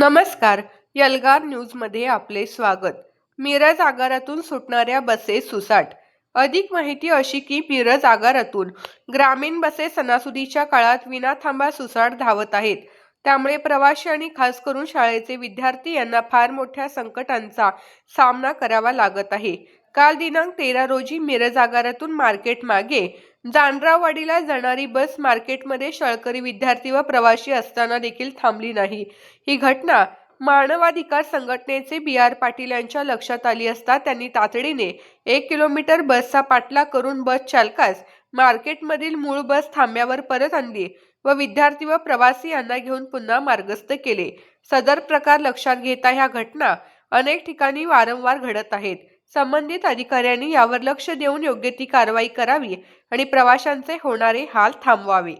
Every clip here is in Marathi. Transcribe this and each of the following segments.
नमस्कार यलगार न्यूजमध्ये आपले स्वागत. मिरज आगारातून सुटणाऱ्या बसेस सुसाट. अधिक माहिती अशी की मिरज आगारातून ग्रामीण बसेस सणासुदीच्या काळात विनाथांबा सुसाट धावत आहेत. त्यामुळे प्रवासी आणि खास करून शाळेचे विद्यार्थी यांना फार मोठ्या संकटांचा सामना करावा लागत आहे. काल दिनांक तेरा रोजी मिरज आगारातून मार्केट मागे जानरावाडीला जाणारी बस मार्केटमध्ये शाळकरी विद्यार्थी व प्रवासी असताना देखील थांबली नाही. ही घटना मानवाधिकार संघटनेचे बी आर पाटील यांच्या लक्षात आली असता त्यांनी तातडीने एक किलोमीटर बसचा पाठला करून बस चालकास मार्केटमधील मूळ बस थांब्यावर परत आणली व विद्यार्थी व प्रवासी यांना घेऊन पुन्हा मार्गस्थ केले. सदर प्रकार लक्षात घेता ह्या घटना अनेक ठिकाणी वारंवार घडत आहेत. संबंधित अधिकाऱ्यांनी यावर लक्ष देऊन योग्य ती कारवाई करावी आणि प्रवाशांचे होणारे हाल थांबवावे.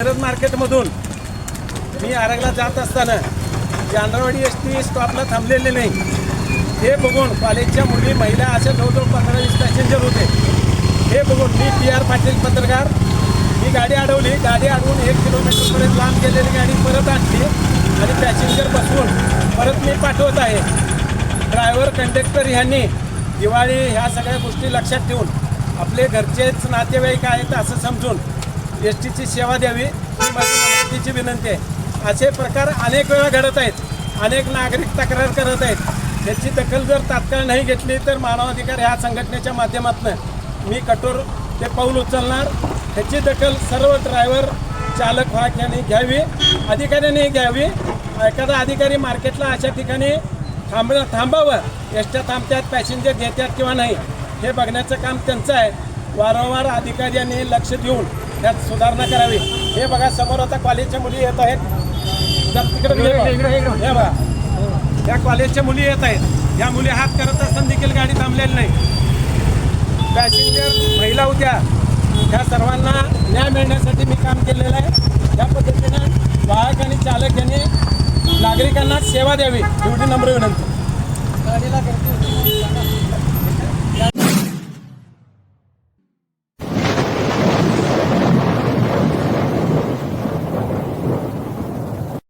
मिरज मार्केटमधून मी आरगला जात असताना चांद्रवाडी एस टी स्टॉपला थांबलेले नाही. हे बघून कॉलेजच्या मुली महिला असे जवळजवळ पंधरा वीस पॅसेंजर होते. हे बघून मी पी आर पाटील पत्रकार ही गाडी अडवली. गाडी अडवून एक किलोमीटरपर्यंत लांब गेलेली गाडी परत आणली आणि पॅसेंजर बसवून परत मी पाठवत आहे. ड्रायव्हर कंडक्टर ह्यांनी दिवाळी ह्या सगळ्या गोष्टी लक्षात ठेवून आपले घरचेच नातेवाईक आहेत असं समजून एस टीची सेवा द्यावी. ही माझी नम्रतेची विनंती आहे. असे प्रकार अनेक वेळा घडत आहेत. अनेक नागरिक तक्रार करत आहेत. त्याची दखल जर तात्काळ नाही घेतली तर मानवाधिकार ह्या संघटनेच्या माध्यमातून मी कठोर ते पाऊल उचलणार. ह्याची दखल सर्व ड्रायव्हर चालक वाहक यांनी घ्यावी. अधिकाऱ्यांनी घ्यावी. एखादा अधिकारी मार्केटला अशा ठिकाणी थांब थांबावं. एसट्या थांबत्यात पॅसेंजर घेतात किंवा नाही हे बघण्याचं काम त्यांचं आहे. वारंवार अधिकाऱ्यांनी लक्ष देऊन त्यात सुधारणा करावी. हे बघा समोर आता कॉलेजच्या मुली येत आहेत. तिकडे बघा. त्या कॉलेजच्या मुली येत आहेत. या मुली हात करत असताना देखील गाडी थांबलेली नाही. पॅसेंजर महिला होत्या त्या सर्वांना न्याय मिळण्यासाठी मी काम केलेलं आहे. त्या पद्धतीनं वाहक आणि चालक यांनी नागरिकांना सेवा द्यावी. एवढी नम्र विनंती. गाडीला होती